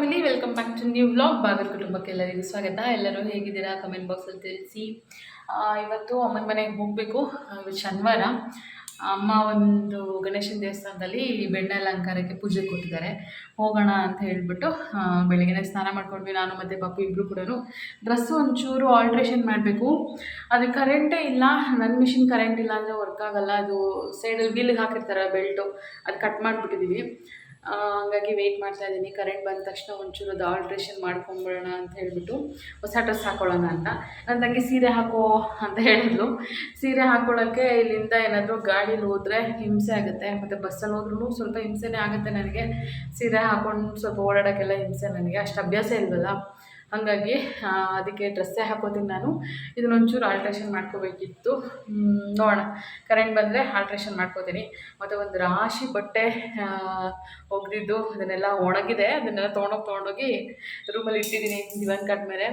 Family welcome back to new vlog Bagar ಕುಟುಂಬಕ್ಕೆ ಎಲ್ಲರಿಗೂ ಸ್ವಾಗತ. ಎಲ್ಲರೂ ಹೇಗಿದ್ದೀರಾ? ಕಮೆಂಟ್ ಬಾಕ್ಸಲ್ಲಿ ತಿಳಿಸಿ. ಇವತ್ತು ಅಮ್ಮನ ಮನೆಗೆ ಹೋಗಬೇಕು. ಇವತ್ತು ಶನಿವಾರ. ಅಮ್ಮ ಒಂದು ಗಣೇಶನ ದೇವಸ್ಥಾನದಲ್ಲಿ ಬೆಣ್ಣೆ ಅಲಂಕಾರಕ್ಕೆ ಪೂಜೆ ಕೊಟ್ಟಿದ್ದಾರೆ. ಹೋಗೋಣ ಅಂತ ಹೇಳಿಬಿಟ್ಟು ಬೆಳಗ್ಗೆನೇ ಸ್ನಾನ ಮಾಡ್ಕೊಂಡ್ವಿ. ನಾನು ಮತ್ತು ಪಪ್ಪು ಇಬ್ಬರು ಕೂಡ ಡ್ರೆಸ್ಸು ಒಂಚೂರು ಆಲ್ಟ್ರೇಷನ್ ಮಾಡಬೇಕು. ಅದು ಕರೆಂಟೇ ಇಲ್ಲ. ನನ್ನ ಮಿಷಿನ್ ಕರೆಂಟ್ ಇಲ್ಲ ಅಂದರೆ ವರ್ಕ್ ಆಗಲ್ಲ. ಅದು ಸೈಡಲ್ಲಿ ವೀಲಿಗೆ ಹಾಕಿರ್ತಾರೆ ಬೆಲ್ಟು ಅದು ಕಟ್ ಮಾಡಿಬಿಟ್ಟಿದ್ದೀವಿ ಹಂಗಾಗಿ ವೆಯ್ಟ್ ಮಾಡ್ತಾ ಇದ್ದೀನಿ. ಕರೆಂಟ್ ಬಂದ ತಕ್ಷಣ ಒಂಚೂರು ಅದು ಆಲ್ಟ್ರೇಷನ್ ಮಾಡ್ಕೊಂಬಿಡೋಣ ಅಂತ ಹೇಳಿಬಿಟ್ಟು ಹೊಸ ಡ್ರೆಸ್ ಹಾಕೊಳ್ಳೋಣ ಅಂತ. ನನ್ನ ತಂಗಿ ಸೀರೆ ಹಾಕೋ ಅಂತ ಹೇಳಿದ್ಲು. ಸೀರೆ ಹಾಕೊಳ್ಳೋಕ್ಕೆ ಇಲ್ಲಿಂದ ಏನಾದರೂ ಗಾಡೀಲಿ ಹೋದರೆ ಹಿಂಸೆ ಆಗುತ್ತೆ. ಮತ್ತು ಬಸ್ಸಲ್ಲಿ ಹೋದ್ರೂ ಸ್ವಲ್ಪ ಹಿಂಸೆನೇ ಆಗುತ್ತೆ ನನಗೆ. ಸೀರೆ ಹಾಕೊಂಡು ಸ್ವಲ್ಪ ಓಡಾಡೋಕ್ಕೆಲ್ಲ ಹಿಂಸೆ ನನಗೆ. ಅಷ್ಟು ಅಭ್ಯಾಸ ಇಲ್ವಲ್ಲ? ಹಾಗಾಗಿ ಅದಕ್ಕೆ ಡ್ರೆಸ್ಸೇ ಹಾಕೋತೀನಿ ನಾನು. ಇದನ್ನೊಂಚೂರು ಆಲ್ಟ್ರೇಷನ್ ಮಾಡ್ಕೋಬೇಕಿತ್ತು. ನೋಡೋಣ. ಕರೆಂಟ್ ಬಂದರೆ ಆಲ್ಟ್ರೇಷನ್ ಮಾಡ್ಕೋತೀನಿ. ಮತ್ತು ಒಂದು ರಾಶಿ ಬಟ್ಟೆ ಒಗೆದಿದ್ದು, ಅದನ್ನೆಲ್ಲ ಒಣಗಿದೆ. ಅದನ್ನೆಲ್ಲ ತೊಗೊಂಡೋಗಿ ತೊಗೊಂಡೋಗಿ ರೂಮಲ್ಲಿ ಇಟ್ಟಿದ್ದೀನಿ. ದಿವಾನ್ ಕಟ್ ಮೇಲೆ.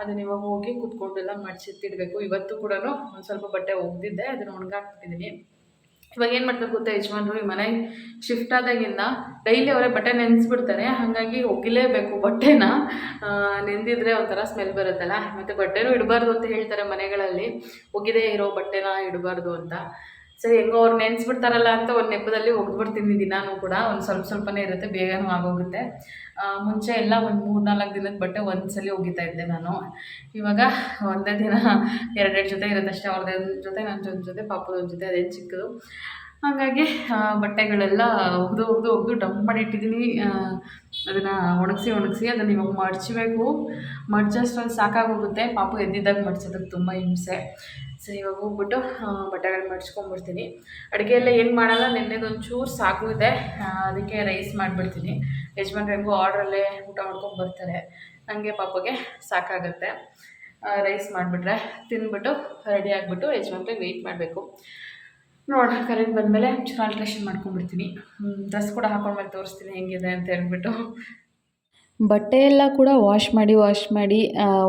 ಅದನ್ನ ಇವಾಗ ಹೋಗಿ ಕುತ್ಕೊಂಡೆಲ್ಲ ಮಡ್ಚಿಟ್ಟಿಡಬೇಕು ಇವತ್ತು ಕೂಡ ಒಂದು ಸ್ವಲ್ಪ ಬಟ್ಟೆ ಒಗ್ದಿದ್ದೆ. ಅದನ್ನು ಒಣಗಾಕ್ಬಿಟ್ಟಿದ್ದೀನಿ. ಇವಾಗ ಏನು ಮಾಡ್ತಾರೆ ಗೊತ್ತಾ ಯಜಮಾನ್ರು? ಈ ಮನೆ ಶಿಫ್ಟ್ ಆದಾಗಿಂದ ಡೈಲಿ ಅವರೇ ಬಟ್ಟೆ ನೆನೆಸ್ಬಿಡ್ತಾರೆ. ಹಾಗಾಗಿ ಒಗಿಲೇಬೇಕು ಬಟ್ಟೆನ. ನೆಂದಿದ್ರೆ ಒಂಥರ ಸ್ಮೆಲ್ ಬರುತ್ತಲ್ಲ? ಮತ್ತೆ ಬಟ್ಟೆನೂ ಇಡಬಾರ್ದು ಅಂತ ಹೇಳ್ತಾರೆ ಮನೆಗಳಲ್ಲಿ. ಒಗಿದೇ ಇರೋ ಬಟ್ಟೆನ ಇಡಬಾರ್ದು ಅಂತ. ಸರಿ, ಹೆಂಗೋ ಅವ್ರು ನೆನೆಸ್ಬಿಡ್ತಾರಲ್ಲ ಅಂತ ಒಂದು ನೆಪದಲ್ಲಿ ಒಗ್ದ್ಬಿಡ್ತೀನಿ ದಿನಾನು ಕೂಡ. ಒಂದು ಸ್ವಲ್ಪ ಸ್ವಲ್ಪನೇ ಇರುತ್ತೆ, ಬೇಗನೂ ಆಗೋಗುತ್ತೆ. ಮುಂಚೆ ಎಲ್ಲ ಒಂದು ಮೂರು ನಾಲ್ಕು ದಿನದ ಬಟ್ಟೆ ಒಂದ್ಸಲಿ ಒಗಿತಾ ಇದ್ದೆ ನಾನು. ಇವಾಗ ಒಂದೇ ದಿನ ಎರಡೆರಡು ಜೊತೆ ಇರುತ್ತೆ ಅಷ್ಟೇ ಅವ್ರದ್ದು ಜೊತೆ ನನ್ನ ಜೊತೆ ಜೊತೆ ಪಾಪದೊಂದು ಜೊತೆ, ಅದೇನು ಚಿಕ್ಕದು. ಹಾಗಾಗಿ ಬಟ್ಟೆಗಳೆಲ್ಲ ಒಗ್ದು ಒಗ್ದು ಒಗ್ದು ಡಂಪ್ ಮಾಡಿ ಇಟ್ಟಿದ್ದೀನಿ. ಅದನ್ನು ಒಣಗಿಸಿ ಒಣಗಿಸಿ ಅದನ್ನು ಇವಾಗ ಮಡ್ಚಬೇಕು. ಮಡ್ಚೋಷ್ಟ್ರಲ್ಲಿ ಸಾಕಾಗೋಗುತ್ತೆ. ಪಾಪು ಎದ್ದಿದ್ದಾಗ ಮಡ್ಸೋದಕ್ಕೆ ತುಂಬ ಹಿಂಸೆ. ಸೊ ಇವಾಗ ಹೋಗ್ಬಿಟ್ಟು ಬಟ್ಟೆಗಳು ಮಡ್ಚ್ಕೊಂಡ್ಬಿಡ್ತೀನಿ ಅಡುಗೆ ಎಲ್ಲ ಏನು ಮಾಡಲ್ಲ ನಿನ್ನೆದೊಂಚೂರು ಸಾಕು ಇದೆ. ಅದಕ್ಕೆ ರೈಸ್ ಮಾಡಿಬಿಡ್ತೀನಿ. ಯಜಮಾನ್ರಿಗೂ ಆರ್ಡ್ರಲ್ಲೇ ಊಟ ಮಾಡ್ಕೊಂಡು ಬರ್ತಾರೆ. ನನಗೆ ಪಾಪಗೆ ಸಾಕಾಗುತ್ತೆ. ರೈಸ್ ಮಾಡಿಬಿಟ್ರೆ ತಿಂದ್ಬಿಟ್ಟು ರೆಡಿ ಆಗಿಬಿಟ್ಟು ಯಜಮಾನ್ರಿಗೆ ವೆಯ್ಟ್ ಮಾಡಬೇಕು. ನೋಡ ಕರೆಂಟ್ ಬಂದಮೇಲೆ ಒಂಚೂರು ಆಲ್ಟ್ರೇಷನ್ ಮಾಡ್ಕೊಂಡ್ಬಿಡ್ತೀನಿ. ಡ್ರೆಸ್ ಕೂಡ ಹಾಕೊಂಡ್ಮೇಲೆ ತೋರಿಸ್ತೀನಿ ಹೆಂಗಿದೆ ಅಂತ ಹೇಳ್ಬಿಟ್ಟು. ಬಟ್ಟೆ ಎಲ್ಲ ಕೂಡ ವಾಶ್ ಮಾಡಿ ವಾಶ್ ಮಾಡಿ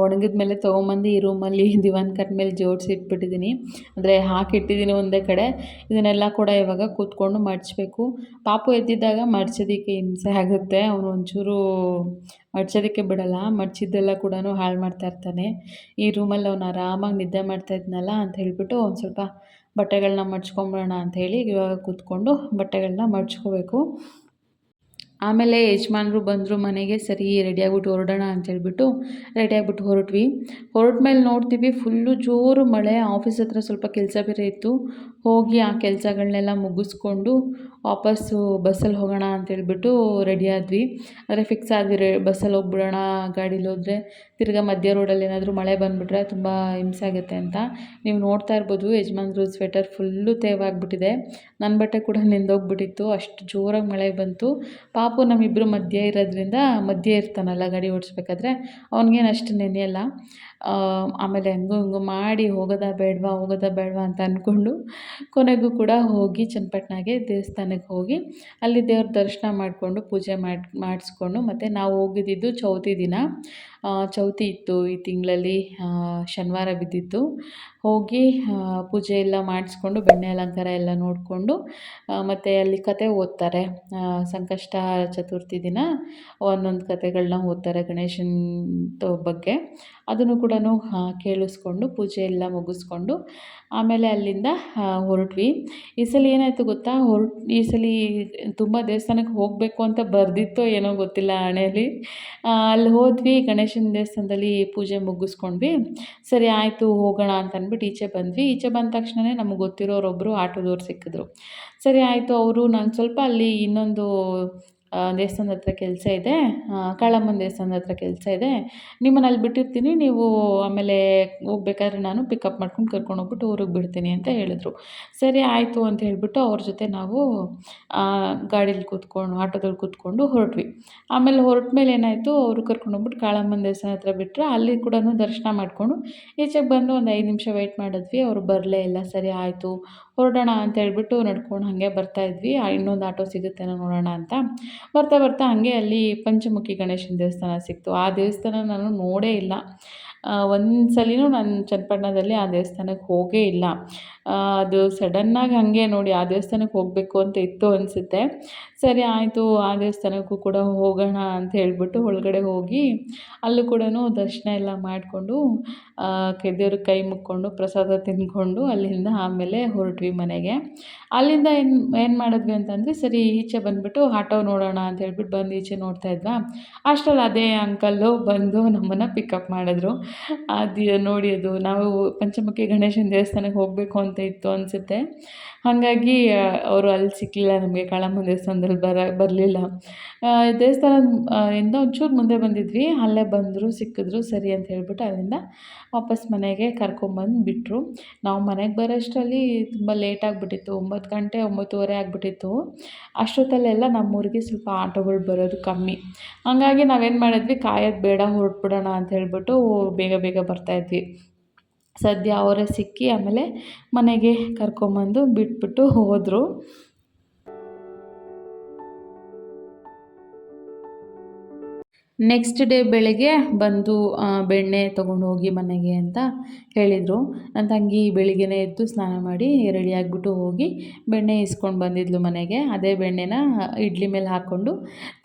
ಒಣಗಿದ ಮೇಲೆ ತೊಗೊಂಬಂದು ಈ ರೂಮಲ್ಲಿ ದಿವಾನ್ ಕಟ್ ಮೇಲೆ ಜೋಡಿಸಿ ಇಟ್ಬಿಟ್ಟಿದ್ದೀನಿ ಅಂದರೆ ಹಾಕಿಟ್ಟಿದ್ದೀನಿ ಒಂದೇ ಕಡೆ. ಇದನ್ನೆಲ್ಲ ಕೂಡ ಇವಾಗ ಕೂತ್ಕೊಂಡು ಮಡಚಬೇಕು. ಪಾಪು ಎದ್ದಿದ್ದಾಗ ಮಡ್ಚೋದಕ್ಕೆ ಹಿಂಸೆ ಆಗುತ್ತೆ. ಅವನು ಒಂಚೂರು ಮಡ್ಚೋದಕ್ಕೆ ಬಿಡಲ್ಲ. ಮಡ್ಚಿದ್ದೆಲ್ಲ ಕೂಡ ಹಾಳು ಮಾಡ್ತಾ ಇರ್ತಾನೆ. ಈ ರೂಮಲ್ಲಿ ಅವನು ಆರಾಮಾಗಿ ನಿದ್ದೆ ಮಾಡ್ತಾ ಇದ್ನಲ್ಲ ಅಂತ ಹೇಳಿಬಿಟ್ಟು ಒಂದು ಸ್ವಲ್ಪ ಬಟ್ಟೆಗಳನ್ನ ಮಡ್ಚ್ಕೊಂಬಿಡೋಣ ಹೇಳಿ ಇವಾಗ ಕೂತ್ಕೊಂಡು ಬಟ್ಟೆಗಳನ್ನ ಮಡ್ಚ್ಕೋಬೇಕು. ಆಮೇಲೆ ಯಜಮಾನ್ರು ಬಂದರು ಮನೆಗೆ, ಸರಿ ರೆಡಿಯಾಗ್ಬಿಟ್ಟು ಹೊರಡೋಣ ಅಂತೇಳ್ಬಿಟ್ಟು ರೆಡಿಯಾಗ್ಬಿಟ್ಟು ಹೊರಟ್ವಿ. ಹೊರಟ್ಮೇಲೆ ನೋಡ್ತೀವಿ ಫುಲ್ಲು ಜೋರು ಮಳೆ ಆಫೀಸ್ ಹತ್ರ ಸ್ವಲ್ಪ ಕೆಲಸ ಬೇರೆ ಇತ್ತು. ಹೋಗಿ ಆ ಕೆಲಸಗಳನ್ನೆಲ್ಲ ಮುಗಿಸ್ಕೊಂಡು ವಾಪಸ್ಸು ಬಸ್ಸಲ್ಲಿ ಹೋಗೋಣ ಅಂತೇಳ್ಬಿಟ್ಟು ರೆಡಿ ಆದ್ವಿ. ಆದರೆ ಫಿಕ್ಸ್ ಆದ್ವಿ ರೇ ಬಸ್ಸಲ್ಲಿ ಹೋಗ್ಬಿಡೋಣ, ಗಾಡೀಲಿ ಹೋದರೆ ತಿರ್ಗಾ ಮಧ್ಯ ರೋಡಲ್ಲಿ ಏನಾದರೂ ಮಳೆ ಬಂದುಬಿಟ್ರೆ ತುಂಬ ಹಿಂಸೆ ಆಗುತ್ತೆ ಅಂತ. ನೀವು ನೋಡ್ತಾ ಇರ್ಬೋದು, ಯಜಮಾನ್ರು ಸ್ವೆಟರ್ ಫುಲ್ಲು ತೇವಾಗ್ಬಿಟ್ಟಿದೆ. ನನ್ನ ಬಟ್ಟೆ ಕೂಡ ನೆಂದೋಗ್ಬಿಟ್ಟಿತ್ತು, ಅಷ್ಟು ಜೋರಾಗಿ ಮಳೆ ಬಂತು. ಪಾಪು ನಮ್ಮಿಬ್ಬರು ಮಧ್ಯೆ ಇರೋದ್ರಿಂದ ಮಧ್ಯೆ ಇರ್ತಾನಲ್ಲ ಗಾಡಿ ಓಡಿಸ್ಬೇಕಾದ್ರೆ, ಅವನಿಗೇನು ಅಷ್ಟು ನೆನೆಯಲ್ಲ ಆಮೇಲೆ ಹೆಂಗೋ ಹೆಂಗೋ ಮಾಡಿ ಹೋಗೋದಾ ಬೇಡವಾ ಹೋಗೋದಾ ಬೇಡವಾ ಅಂತ ಅಂದ್ಕೊಂಡು ಕೊನೆಗೂ ಕೂಡ ಹೋಗಿ ಚನ್ನಪಟ್ಟಣಗೆ ದೇವಸ್ಥಾನಕ್ಕೆ ಹೋಗಿ ಅಲ್ಲಿ ದೇವ್ರ ದರ್ಶನ ಮಾಡಿಕೊಂಡು ಪೂಜೆ ಮಾಡಿ, ಮಾಡಿಸ್ಕೊಂಡು ಮತ್ತು ನಾವು ಹೋಗಿದ್ದಿದ್ದು ಚೌತಿ ದಿನ. ಚೌತಿ ಇತ್ತು ಈ ತಿಂಗಳಲ್ಲಿ ಶನಿವಾರ ಬಿದ್ದಿತ್ತು. ಹೋಗಿ ಪೂಜೆ ಎಲ್ಲ ಮಾಡಿಸ್ಕೊಂಡು, ಬೆಣ್ಣೆ ಅಲಂಕಾರ ಎಲ್ಲ ನೋಡಿಕೊಂಡು ಮತ್ತು ಅಲ್ಲಿ ಕತೆ ಓದ್ತಾರೆ. ಸಂಕಷ್ಟ ಚತುರ್ಥಿ ದಿನ ಒಂದೊಂದು ಕತೆಗಳನ್ನ ಓದ್ತಾರೆ ಗಣೇಶನ ಬಗ್ಗೆ. ಅದನ್ನು ಕೂಡ ಕೇಳಿಸ್ಕೊಂಡು, ಪೂಜೆ ಎಲ್ಲ ಮುಗಿಸ್ಕೊಂಡು, ಆಮೇಲೆ ಅಲ್ಲಿಂದ ಹೊರಟ್ವಿ. ಈ ಸಲ ಏನಾಯಿತು ಗೊತ್ತಾ? ಹೊರ, ಈ ಸಲ ತುಂಬ ದೇವಸ್ಥಾನಕ್ಕೆ ಹೋಗಬೇಕು ಅಂತ ಬರೆದಿತ್ತೋ ಏನೋ ಗೊತ್ತಿಲ್ಲ ಹಣೆಯಲ್ಲಿ. ಅಲ್ಲಿ ಹೋದ್ವಿ, ಗಣೇಶನ ದೇವಸ್ಥಾನದಲ್ಲಿ ಪೂಜೆ ಮುಗಿಸ್ಕೊಂಡ್ವಿ. ಸರಿ, ಆಯಿತು, ಹೋಗೋಣ ಅಂತ ಅಂದ್ಬಿಟ್ಟು ಈಚೆ ಬಂದ್ವಿ. ಈಚೆ ಬಂದ ತಕ್ಷಣವೇ ನಮಗೆ ಗೊತ್ತಿರೋರೊಬ್ಬರು ಆಟೋದವ್ರು ಸಿಕ್ಕಿದ್ರು. ಸರಿ, ಆಯಿತು, ಅವರು ನಾನು ಸ್ವಲ್ಪ ಅಲ್ಲಿ ಇನ್ನೊಂದು ದೇವಸ್ಥಾನದ ಹತ್ರ ಕೆಲಸ ಇದೆ. ಕಾಳಮ್ಮನ ದೇವಸ್ಥಾನದ ಹತ್ರ ಕೆಲಸ ಇದೆ. ನಿಮ್ಮನ್ನು ಅಲ್ಲಿ ಬಿಟ್ಟಿರ್ತೀನಿ. ನೀವು ಆಮೇಲೆ ಹೋಗ್ಬೇಕಾದ್ರೆ ನಾನು ಪಿಕಪ್ ಮಾಡ್ಕೊಂಡು ಕರ್ಕೊಂಡು ಹೋಗ್ಬಿಟ್ಟು ಊರಿಗೆ ಬಿಡ್ತೀನಿ ಅಂತ ಹೇಳಿದ್ರು. ಸರಿ, ಆಯಿತು ಅಂತ ಹೇಳಿಬಿಟ್ಟು ಅವ್ರ ಜೊತೆ ನಾವು ಗಾಡೀಲಿ ಕೂತ್ಕೊಂಡು, ಆಟೋದಲ್ಲಿ ಕೂತ್ಕೊಂಡು ಹೊರಟ್ವಿ. ಆಮೇಲೆ ಹೊರಟ ಮೇಲೆ ಏನಾಯಿತು, ಅವರು ಕರ್ಕೊಂಡು ಹೋಗ್ಬಿಟ್ಟು ಕಾಳಮ್ಮನ ದೇವಸ್ಥಾನ ಹತ್ರ ಬಿಟ್ಟರೆ ಅಲ್ಲಿ ಕೂಡ ದರ್ಶನ ಮಾಡಿಕೊಂಡು ಈಚೆಗೆ ಬಂದು ಒಂದು ಐದು ನಿಮಿಷ ವೆಯ್ಟ್ ಮಾಡಿದ್ವಿ. ಅವರು ಬರಲೇ ಇಲ್ಲ. ಸರಿ, ಆಯಿತು. ಹೊರಡೋಣ ಅಂತ ಹೇಳ್ಬಿಟ್ಟು ನಡ್ಕೊಂಡು ಹಾಗೆ ಬರ್ತಾಯಿದ್ವಿ ಇನ್ನೊಂದು ಆಟೋ ಸಿಗುತ್ತೇನೋ ನೋಡೋಣ ಅಂತ. ಬರ್ತಾ ಬರ್ತಾ ಹಾಗೆ ಅಲ್ಲಿ ಪಂಚಮುಖಿ ಗಣೇಶನ ದೇವಸ್ಥಾನ ಸಿಕ್ತು. ಆ ದೇವಸ್ಥಾನ ನಾನು ನೋಡೇ ಇಲ್ಲ. ಒಂದು ಸಲಿನೂ ನಾನು ಚನ್ನಪಟ್ಟಣದಲ್ಲಿ ಆ ದೇವಸ್ಥಾನಕ್ಕೆ ಹೋಗೇ ಇಲ್ಲ. ಅದು ಸಡನ್ನಾಗಿ ಹಾಗೆ ನೋಡಿ ಆ ದೇವಸ್ಥಾನಕ್ಕೆ ಹೋಗಬೇಕು ಅಂತ ಇತ್ತು ಅನಿಸುತ್ತೆ. ಸರಿ ಆಯಿತು, ಆ ದೇವಸ್ಥಾನಕ್ಕೂ ಕೂಡ ಹೋಗೋಣ ಅಂತ ಹೇಳಿಬಿಟ್ಟು ಒಳಗಡೆ ಹೋಗಿ ಅಲ್ಲೂ ಕೂಡ ದರ್ಶನ ಎಲ್ಲ ಮಾಡಿಕೊಂಡು ಕೆದ್ದೇವ್ರ ಕೈ ಮುಕ್ಕೊಂಡು, ಪ್ರಸಾದ ತಿಂದ್ಕೊಂಡು ಅಲ್ಲಿಂದ ಆಮೇಲೆ ಹೊರಟ್ವಿ ಮನೆಗೆ. ಅಲ್ಲಿಂದ ಏನು ಏನು ಮಾಡಿದ್ವಿ ಅಂತಂದರೆ ಸರಿ ಈಚೆ ಬಂದುಬಿಟ್ಟು ಆಟೋ ನೋಡೋಣ ಅಂತ ಹೇಳ್ಬಿಟ್ಟು ಬಂದು ಈಚೆ ನೋಡ್ತಾ ಇದ್ವಾ. ಅಷ್ಟರಲ್ಲಿ ಅದೇ ಅಂಕಲ್ಲು ಬಂದು ನಮ್ಮನ್ನು ಪಿಕಪ್ ಮಾಡಿದ್ರು. ಅದು ನೋಡಿ ಅದು ನಾವು ಪಂಚಮುಖಿ ಗಣೇಶನ ದೇವಸ್ಥಾನಕ್ಕೆ ಹೋಗಬೇಕು ಅಂತ ಇತ್ತು ಅನಿಸುತ್ತೆ. ಹಾಗಾಗಿ ಅವರು ಅಲ್ಲಿ ಸಿಕ್ಕಲಿಲ್ಲ ನಮಗೆ ಕಾಳಮ್ಮನ ದೇವಸ್ಥಾನದಲ್ಲಿ ಬರ, ಬರಲಿಲ್ಲ. ದೇವಸ್ಥಾನ ಇಂದ ಒಂಚೂರು ಮುಂದೆ ಬಂದಿದ್ವಿ. ಅಲ್ಲೇ ಬಂದರು, ಸಿಕ್ಕಿದ್ರು, ಸರಿ ಅಂತ ಹೇಳ್ಬಿಟ್ಟು ಅಲ್ಲಿಂದ ವಾಪಸ್ ಮನೆಗೆ ಕರ್ಕೊಂಬಂದು ಬಿಟ್ಟರು ನಾವು ಮನೆಗೆ ಬರೋಷ್ಟರಲ್ಲಿ ತುಂಬ ಲೇಟ್ ಆಗಿಬಿಟ್ಟಿತ್ತು. ಒಂಬತ್ತು ಗಂಟೆ, ಒಂಬತ್ತುವರೆ ಆಗಿಬಿಟ್ಟಿತ್ತು. ಅಷ್ಟೊತ್ತಲ್ಲೆಲ್ಲ ನಮ್ಮೂರಿಗೆ ಸ್ವಲ್ಪ ಆಟೋಗಳು ಬರೋದು ಕಮ್ಮಿ. ಹಾಗಾಗಿ ನಾವೇನು ಮಾಡಿದ್ವಿ, ಕಾಯೋದು ಬೇಡ, ಹೊರಟ್ಬಿಡೋಣ ಅಂತ ಹೇಳ್ಬಿಟ್ಟು ಬೇಗ ಬೇಗ ಬರ್ತಾಯಿದ್ವಿ ಸದ್ಯ ಅವರೇ ಸಿಕ್ಕಿ ಆಮೇಲೆ ಮನೆಗೆ ಕರ್ಕೊಂಬಂದು ಬಿಟ್ಬಿಟ್ಟು ಹೋದರು. ನೆಕ್ಸ್ಟ್ ಡೇ ಬೆಳಗ್ಗೆ ಬಂದು ಬೆಣ್ಣೆ ತೊಗೊಂಡು ಹೋಗಿ ಮನೆಗೆ ಅಂತ ಹೇಳಿದರು. ನನ್ನ ತಂಗಿ ಬೆಳಿಗ್ಗೆನೇ ಎದ್ದು ಸ್ನಾನ ಮಾಡಿ ರೆಡಿ ಆಗಿಬಿಟ್ಟು ಹೋಗಿ ಬೆಣ್ಣೆ ಇಸ್ಕೊಂಡು ಬಂದಿದ್ಲು ಮನೆಗೆ. ಅದೇ ಬೆಣ್ಣೆನ ಇಡ್ಲಿ ಮೇಲೆ ಹಾಕ್ಕೊಂಡು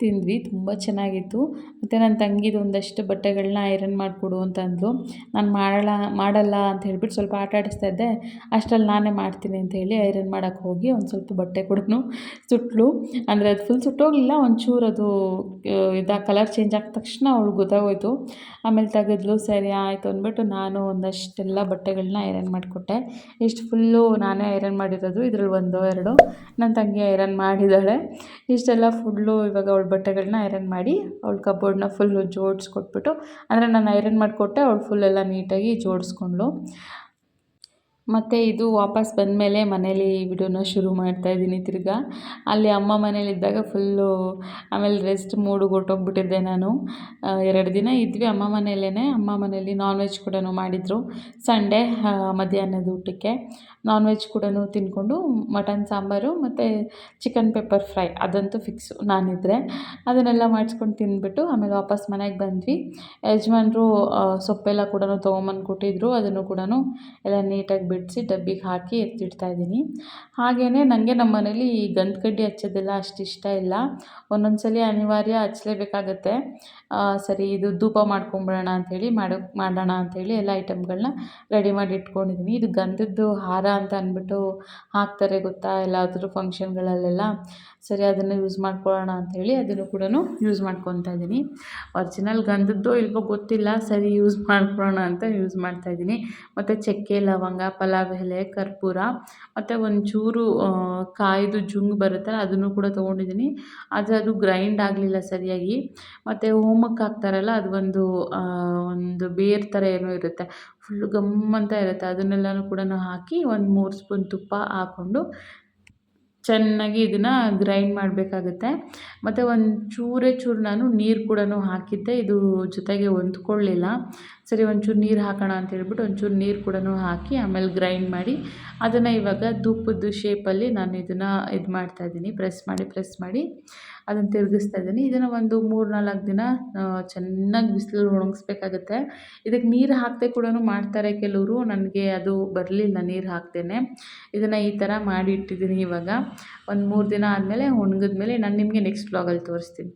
ತಿಂದ್ವಿ. ತುಂಬ ಚೆನ್ನಾಗಿತ್ತು. ಮತ್ತು ನನ್ನ ತಂಗಿದು ಒಂದಷ್ಟು ಬಟ್ಟೆಗಳನ್ನ ಐರನ್ ಮಾಡಿಕೊಡು ಅಂತಂದ್ಲು. ನಾನು ಮಾಡಲ್ಲ ಮಾಡಲ್ಲ ಅಂತ ಹೇಳಿಬಿಟ್ಟು ಸ್ವಲ್ಪ ಆಟ ಆಡಿಸ್ತಾ ಇದ್ದೆ. ಅಷ್ಟರಲ್ಲಿ ನಾನೇ ಮಾಡ್ತೀನಿ ಅಂತ ಹೇಳಿ ಐರನ್ ಮಾಡೋಕ್ಕೆ ಹೋಗಿ ಒಂದು ಸ್ವಲ್ಪ ಬಟ್ಟೆ ಕೂಡ ಸುಟ್ಟಳು ಅಂದರೆ ಅದು ಫುಲ್ ಸುಟ್ಟೋಗಲಿಲ್ಲ, ಒಂಚೂರು ಅದು ಇದು ಕಲರ್ ಚೇಂಜ್ ಆಗಿ ತಕ್ಷಣ ಅವಳು ಗೊತ್ತಾಗೋಯ್ತು. ಆಮೇಲೆ ತೆಗೆದ್ಲು, ಸರಿ ಆಯಿತು ಅಂದ್ಬಿಟ್ಟು ನಾನು ಒಂದಷ್ಟೆಲ್ಲ ಬಟ್ಟೆಗಳನ್ನ ಐರನ್ ಮಾಡಿಕೊಟ್ಟೆ. ಇಷ್ಟು ಫುಲ್ಲು ನಾನೇ ಐರನ್ ಮಾಡಿರೋದು, ಇದ್ರಲ್ಲಿ ಒಂದೋ ಎರಡು. ನನ್ನ ತಂಗಿ ಐರನ್ ಮಾಡಿದ್ದಾಳೆ ಇಷ್ಟೆಲ್ಲ ಫುಲ್ಲು ಇವಾಗ ಅವಳು ಬಟ್ಟೆಗಳನ್ನ ಐರನ್ ಮಾಡಿ ಅವಳು ಕಬೋರ್ಡ್ನ ಫುಲ್ಲು ಜೋಡಿಸ್ಕೊಟ್ಬಿಟ್ಟು, ಅಂದರೆ ನಾನು ಐರನ್ ಮಾಡಿಕೊಟ್ಟೆ, ಅವಳು ಫುಲ್ಲೆಲ್ಲ ನೀಟಾಗಿ ಜೋಡಿಸ್ಕೊಂಡ್ಳು. ಮತ್ತು ಇದು ವಾಪಸ್ ಬಂದಮೇಲೆ ಮನೇಲಿ ವಿಡಿಯೋನ ಶುರು ಮಾಡ್ತಾಯಿದ್ದೀನಿ ತಿರ್ಗ. ಅಲ್ಲಿ ಅಮ್ಮ ಮನೇಲಿದ್ದಾಗ ಫುಲ್ಲು ಆಮೇಲೆ ರೆಸ್ಟ್ ಮೂಡಿಗೆ ಹೊರ್ಟೋಗ್ಬಿಟ್ಟಿದ್ದೆ ನಾನು. ಎರಡು ದಿನ ಇದ್ವಿ ಅಮ್ಮ ಮನೆಯಲ್ಲೇ ಅಮ್ಮ ಮನೇಲಿ ನಾನ್ ವೆಜ್ ಕೂಡ ಮಾಡಿದರು ಸಂಡೇ ಮಧ್ಯಾಹ್ನದ ಊಟಕ್ಕೆ. ನಾನ್ ವೆಜ್ ಕೂಡ ತಿಂದ್ಕೊಂಡು ಮಟನ್ ಸಾಂಬಾರು ಮತ್ತು ಚಿಕನ್ ಪೆಪ್ಪರ್ ಫ್ರೈ ಅದಂತೂ ಫಿಕ್ಸು ನಾನಿದ್ದರೆ ಅದನ್ನೆಲ್ಲ ಮಾಡಿಸ್ಕೊಂಡು ತಿಂದ್ಬಿಟ್ಟು ಆಮೇಲೆ ವಾಪಸ್ ಮನೆಗೆ ಬಂದ್ವಿ. ಯಜಮಾನ್ರು ಸೊಪ್ಪೆಲ್ಲ ಕೂಡ ತೊಗೊಂಬಂದು ಕೊಟ್ಟಿದ್ದರು ಅದನ್ನು ಕೂಡ ಎಲ್ಲ ನೀಟಾಗಿ ಬಿಡಿಸಿ ಡಬ್ಬಿಗೆ ಹಾಕಿ ಎತ್ತಿಡ್ತಾ ಇದ್ದೀನಿ. ಹಾಗೆಯೇ ನನಗೆ ನಮ್ಮ ಮನೇಲಿ ಈ ಗಂಧು ಕಡ್ಡಿ ಹಚ್ಚೋದೆಲ್ಲ ಅಷ್ಟು ಇಷ್ಟ ಇಲ್ಲ. ಒಂದೊಂದು ಸಲ ಅನಿವಾರ್ಯ ಹಚ್ಚಲೇಬೇಕಾಗತ್ತೆ. ಸರಿ, ಇದು ಧೂಪ ಮಾಡ್ಕೊಂಬಿಡೋಣ ಅಂಥೇಳಿ, ಮಾಡೋ, ಮಾಡೋಣ ಅಂಥೇಳಿ ಎಲ್ಲ ಐಟಮ್ಗಳನ್ನ ರೆಡಿ ಮಾಡಿ ಇಟ್ಕೊಂಡಿದ್ದೀನಿ. ಇದು ಗಂಧದ್ದು ಹಾರ ಅಂತ ಅಂದ್ಬಿಟ್ಟು ಹಾಕ್ತಾರೆ ಗೊತ್ತಾ ಎಲ್ಲಾದರೂ ಫಂಕ್ಷನ್ಗಳಲ್ಲೆಲ್ಲ. ಸರಿ, ಅದನ್ನು ಯೂಸ್ ಮಾಡ್ಕೊಳ್ಳೋಣ ಅಂಥೇಳಿ ಅದನ್ನು ಕೂಡ ಯೂಸ್ ಮಾಡ್ಕೊತಾ ಇದ್ದೀನಿ. ಒರ್ಜಿನಲ್ ಗಂಧದ್ದು ಇಲ್ವೋ ಗೊತ್ತಿಲ್ಲ. ಸರಿ, ಯೂಸ್ ಮಾಡ್ಕೊಳ್ಳೋಣ ಅಂತ ಯೂಸ್ ಮಾಡ್ತಾಯಿದ್ದೀನಿ ಮತ್ತು ಚಕ್ಕೆ, ಲವಂಗ ಪಲಾವ್, ಎಲೆ, ಕರ್ಪೂರ, ಮತ್ತು ಒಂಚೂರು ಕಾಯ್ದು ಜುಂಗು ಬರುತ್ತಲ್ಲ, ಅದನ್ನು ಕೂಡ ತೊಗೊಂಡಿದ್ದೀನಿ. ಆದರೆ ಅದು ಗ್ರೈಂಡ್ ಆಗಲಿಲ್ಲ ಸರಿಯಾಗಿ. ಮತ್ತು ಹೋಮಕ್ಕೆ ಹಾಕ್ತಾರಲ್ಲ, ಅದು ಒಂದು ಒಂದು ಬೇರು ಥರ ಏನೋ ಇರುತ್ತೆ. ಫುಲ್ಲು ಗಮ್ ಅಂತ ಇರುತ್ತೆ. ಅದನ್ನೆಲ್ಲನೂ ಕೂಡ ಹಾಕಿ ಒಂದು ಮೂರು ಸ್ಪೂನ್ ತುಪ್ಪ ಹಾಕ್ಕೊಂಡು ಚೆನ್ನಾಗಿ ಇದನ್ನು ಗ್ರೈಂಡ್ ಮಾಡಬೇಕಾಗುತ್ತೆ. ಮತ್ತು ಒಂದು ಚೂರೇ ಚೂರು ನಾನು ನೀರು ಕೂಡ ಹಾಕಿದ್ದೆ. ಇದು ಜೊತೆಗೆ ಹೊಂದ್ಕೊಳ್ಳಿಲ್ಲ. ಸರಿ, ಒಂಚೂರು ನೀರು ಹಾಕೋಣ ಅಂತ ಹೇಳ್ಬಿಟ್ಟು ಒಂಚೂರು ನೀರು ಕೂಡ ಹಾಕಿ ಆಮೇಲೆ ಗ್ರೈಂಡ್ ಮಾಡಿ ಅದನ್ನು ಇವಾಗ ಧೂಪದ್ದು ಶೇಪಲ್ಲಿ ನಾನು ಇದನ್ನು ಇದು ಮಾಡ್ತಾಯಿದ್ದೀನಿ ಪ್ರೆಸ್ ಮಾಡಿ ಪ್ರೆಸ್ ಮಾಡಿ. ಅದನ್ನು ತಿರುಗಿಸ್ತಾ ಇದ್ದೀನಿ. ಇದನ್ನು ಒಂದು ಮೂರು ನಾಲ್ಕು ದಿನ ಚೆನ್ನಾಗಿ ಬಿಸಿಲಲ್ಲಿ ಒಣಗಿಸ್ಬೇಕಾಗತ್ತೆ. ಇದಕ್ಕೆ ನೀರು ಹಾಕದೆ ಕೂಡ ಮಾಡ್ತಾರೆ ಕೆಲವರು. ನನಗೆ ಅದು ಬರಲಿಲ್ಲ ನೀರು ಹಾಕ್ತೇನೆ ಇದನ್ನು ಈ ಥರ ಮಾಡಿ ಇಟ್ಟಿದ್ದೀನಿ ಇವಾಗ. ಒಂದು ಮೂರು ದಿನ ಆದಮೇಲೆ ಒಣಗಿದ್ಮೇಲೆ ನಾನು ನಿಮಗೆ ನೆಕ್ಸ್ಟ್ ಬ್ಲಾಗಲ್ಲಿ ತೋರಿಸ್ತೀನಿ.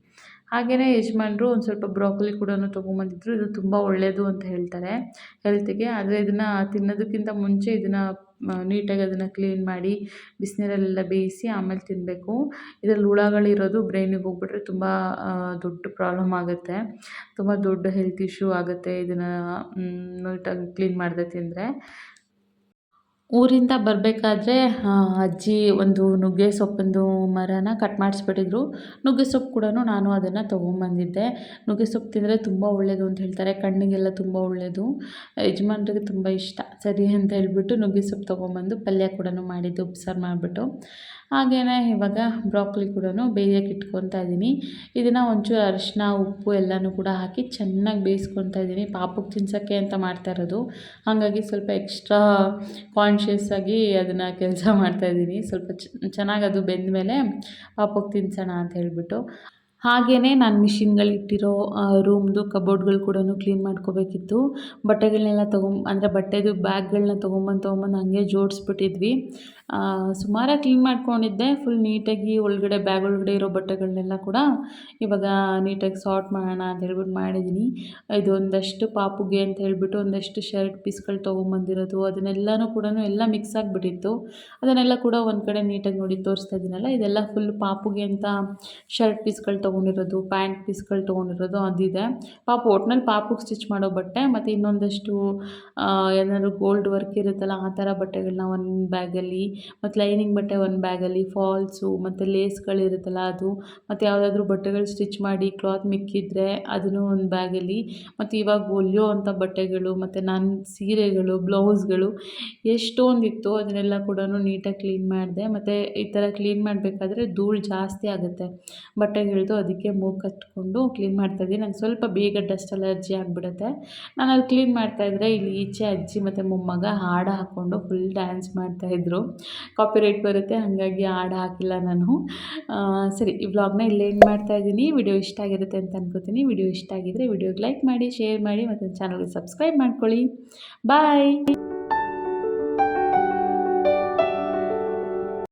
ಹಾಗೆಯೇ ಯಜಮಾನರು ಒಂದು ಸ್ವಲ್ಪ ಬ್ರಾಕೊಲಿ ಕೂಡ ತೊಗೊಂಬಂದಿದ್ರು. ಇದು ತುಂಬ ಒಳ್ಳೆಯದು ಅಂತ ಹೇಳ್ತಾರೆ. ಹೆಲ್ತಿಗೆ ಆದರೆ ಇದನ್ನು ತಿನ್ನೋದಕ್ಕಿಂತ ಮುಂಚೆ ಇದನ್ನು ನೀಟಾಗಿ ಅದನ್ನು ಕ್ಲೀನ್ ಮಾಡಿ ಬಿಸಿನೀರಲ್ಲೆಲ್ಲ ಬೇಯಿಸಿ ಆಮೇಲೆ ತಿನ್ನಬೇಕು ಇದರಲ್ಲಿ ಹುಳಗಳಿರೋದು ಬ್ರೈನಿಗೆ ಹೋಗ್ಬಿಟ್ರೆ ತುಂಬ ದೊಡ್ಡ ಪ್ರಾಬ್ಲಮ್ ಆಗುತ್ತೆ. ತುಂಬ ದೊಡ್ಡ ಹೆಲ್ತ್ ಇಶ್ಯೂ ಆಗುತ್ತೆ ಇದನ್ನು ನೀಟಾಗಿ ಕ್ಲೀನ್ ಮಾಡದೆ ತಿಂದರೆ. ಊರಿಂದ ಬರಬೇಕಾದ್ರೆ ಅಜ್ಜಿ ಒಂದು ನುಗ್ಗೆ ಸೊಪ್ಪಿಂದು ಮರನ ಕಟ್ ಮಾಡಿಸ್ಬಿಟ್ಟಿದ್ರು. ನುಗ್ಗೆ ಸೊಪ್ಪು ಕೂಡ ನಾನು ಅದನ್ನು ತೊಗೊಂಬಂದಿದ್ದೆ. ನುಗ್ಗೆ ಸೊಪ್ಪು ತಿಂದರೆ ತುಂಬ ಒಳ್ಳೆಯದು ಅಂತ ಹೇಳ್ತಾರೆ. ಕಣ್ಣಿಗೆಲ್ಲ ತುಂಬ ಒಳ್ಳೆಯದು ಯಜಮಾನ್ರಿಗೆ ತುಂಬ ಇಷ್ಟ. ಸರಿ ಅಂತ ಹೇಳಿಬಿಟ್ಟು ನುಗ್ಗೆ ಸೊಪ್ಪು ತೊಗೊಂಬಂದು ಪಲ್ಯ ಕೂಡ ಮಾಡಿದ್ದು, ಉಪ್ಸಾರು ಮಾಡಿಬಿಟ್ಟು. ಹಾಗೆಯೇ ಇವಾಗ ಬ್ರಾಕ್ಲಿ ಕೂಡ ಬೇಯಕ್ಕೆ ಇಟ್ಕೊತಾ ಇದ್ದೀನಿ ಇದನ್ನು ಒಂಚೂರು ಅರಿಶಿನ ಉಪ್ಪು ಎಲ್ಲನೂ ಕೂಡ ಹಾಕಿ ಚೆನ್ನಾಗಿ ಬೇಯಿಸ್ಕೊತಾ ಇದ್ದೀನಿ ಪಾಪಕ್ಕೆ ತಿನ್ಸೋಕ್ಕೆ ಅಂತ ಮಾಡ್ತಾ ಇರೋದು. ಹಾಗಾಗಿ ಸ್ವಲ್ಪ ಎಕ್ಸ್ಟ್ರಾ ಕಾನ್ಷಿಯಸ್ ಆಗಿ ಅದನ್ನು ಕೆಲಸ ಮಾಡ್ತಾಯಿದ್ದೀನಿ ಸ್ವಲ್ಪ ಚೆನ್ನಾಗಿ ಅದು ಬೆಂದ ಮೇಲೆ ಪಾಪುಗೆ ತಿನ್ಸೋಣ ಅಂತ ಹೇಳಿಬಿಟ್ಟು. ಹಾಗೆಯೇ ನಾನು ಮಿಷಿನ್ಗಳಿಟ್ಟಿರೋ ರೂಮ್ದು ಕಬೋರ್ಡ್ಗಳು ಕೂಡ ಕ್ಲೀನ್ ಮಾಡ್ಕೋಬೇಕಿತ್ತು. ಬಟ್ಟೆಗಳನ್ನೆಲ್ಲ ತೊಗೊಂ ಅಂದರೆ ಬಟ್ಟೆದು ಬ್ಯಾಗ್ಗಳನ್ನ ತೊಗೊಂಬಂದು ತೊಗೊಂಬಂದು ಹಾಗೆ ಜೋಡಿಸ್ಬಿಟ್ಟಿದ್ವಿ. ಸುಮಾರಾಗಿ ಕ್ಲೀನ್ ಮಾಡ್ಕೊಂಡಿದ್ದೆ. ಫುಲ್ ನೀಟಾಗಿ ಒಳಗಡೆ, ಬ್ಯಾಗ್ ಒಳಗಡೆ ಇರೋ ಬಟ್ಟೆಗಳನ್ನೆಲ್ಲ ಕೂಡ ಇವಾಗ ನೀಟಾಗಿ ಸಾರ್ಟ್ ಮಾಡೋಣ ಅಂತ ಹೇಳ್ಬಿಟ್ಟು ಮಾಡಿದ್ದೀನಿ ಇದು ಒಂದಷ್ಟು ಪಾಪುಗೆ ಅಂತ ಹೇಳಿಬಿಟ್ಟು ಒಂದಷ್ಟು ಶರ್ಟ್ ಪೀಸ್ಗಳು ತೊಗೊಂಬಂದಿರೋದು. ಅದನ್ನೆಲ್ಲನೂ ಕೂಡ ಎಲ್ಲ ಮಿಕ್ಸ್ ಆಗಿಬಿಟ್ಟಿತ್ತು. ಅದನ್ನೆಲ್ಲ ಕೂಡ ಒಂದು ಕಡೆ ನೀಟಾಗಿ ನೋಡಿ ತೋರಿಸ್ತಾ ಇದ್ದೀನಲ್ಲ ಇದೆಲ್ಲ ಫುಲ್ ಪಾಪುಗೆ ಅಂತ ಶರ್ಟ್ ಪೀಸ್ಗಳು ತೊಗೊಂಡಿರೋದು, ಪ್ಯಾಂಟ್ ಪೀಸ್ಗಳು ತೊಗೊಂಡಿರೋದು ಅದಿದೆ. ಪಾಪು ಒಟ್ನಲ್ಲಿ ಪಾಪುಗೆ ಸ್ಟಿಚ್ ಮಾಡೋ ಬಟ್ಟೆ ಮತ್ತು ಇನ್ನೊಂದಷ್ಟು ಏನಾದರೂ ಗೋಲ್ಡ್ ವರ್ಕ್ ಇರುತ್ತಲ್ಲ ಆ ಥರ ಬಟ್ಟೆಗಳನ್ನ ಒಂದು ಬ್ಯಾಗಲ್ಲಿ ಮತ್ತು ಲೈನಿಂಗ್ ಬಟ್ಟೆ ಒಂದು ಬ್ಯಾಗಲ್ಲಿ ಫಾಲ್ಸು ಮತ್ತು ಲೇಸ್ಗಳಿರುತ್ತಲ್ಲ ಅದು, ಮತ್ತು ಯಾವುದಾದ್ರೂ ಬಟ್ಟೆಗಳು ಸ್ಟಿಚ್ ಮಾಡಿ ಕ್ಲಾತ್ ಮಿಕ್ಕಿದ್ರೆ ಅದನ್ನು ಒಂದು ಬ್ಯಾಗಲ್ಲಿ ಮತ್ತು ಇವಾಗ ಹೊಲಿಯೋ ಅಂಥ ಬಟ್ಟೆಗಳು, ಮತ್ತು ನನ್ನ ಸೀರೆಗಳು ಬ್ಲೌಸ್ಗಳು ಎಷ್ಟೊಂದಿತ್ತು ಅದನ್ನೆಲ್ಲ ಕೂಡ ನೀಟಾಗಿ ಕ್ಲೀನ್ ಮಾಡಿದೆ, ಮತ್ತು ಈ ಥರ ಕ್ಲೀನ್ ಮಾಡಬೇಕಾದ್ರೆ ಧೂಳು ಜಾಸ್ತಿ ಆಗುತ್ತೆ ಬಟ್ಟೆಗಳದ್ದು ಅದಕ್ಕೆ ಮೂಗು ಕಟ್ಕೊಂಡು ಕ್ಲೀನ್ ಮಾಡ್ತಾಯಿದ್ದೀನಿ ನಂಗೆ ಸ್ವಲ್ಪ ಬೇಗ ಡಸ್ಟ್ ಅಲರ್ಜಿ ಆಗಿಬಿಡುತ್ತೆ. ನಾನು ಅಲ್ಲಿ ಕ್ಲೀನ್ ಮಾಡ್ತಾಯಿದ್ರೆ ಇಲ್ಲಿ ಈಚೆ ಅಜ್ಜಿ ಮತ್ತು ಮೊಮ್ಮಗ ಹಾಡು ಹಾಕ್ಕೊಂಡು ಫುಲ್ ಡ್ಯಾನ್ಸ್ ಮಾಡ್ತಾಯಿದ್ರು ಕಾಪಿರೈಟ್ ಬರುತ್ತೆ, ಹಾಗಾಗಿ ಹಾಡು ಹಾಕಿಲ್ಲ ನಾನು. ಸರಿ, ಈ ವ್ಲಾಗ್ನ ಏನು ಮಾಡ್ತಾ ಮಾಡ್ತಾಯಿದ್ದೀನಿ ವಿಡಿಯೋ ಇಷ್ಟ ಆಗಿರುತ್ತೆ ಅಂತ ಅನ್ಕೋತೀನಿ. ವಿಡಿಯೋ ಇಷ್ಟ ಆಗಿದ್ದರೆ ವಿಡಿಯೋಗೆ ಲೈಕ್ ಮಾಡಿ ಶೇರ್ ಮಾಡಿ ಮತ್ತು ಚಾನಲ್ಗೆ ಸಬ್ಸ್ಕ್ರೈಬ್ ಮಾಡ್ಕೊಳ್ಳಿ. ಬಾಯ್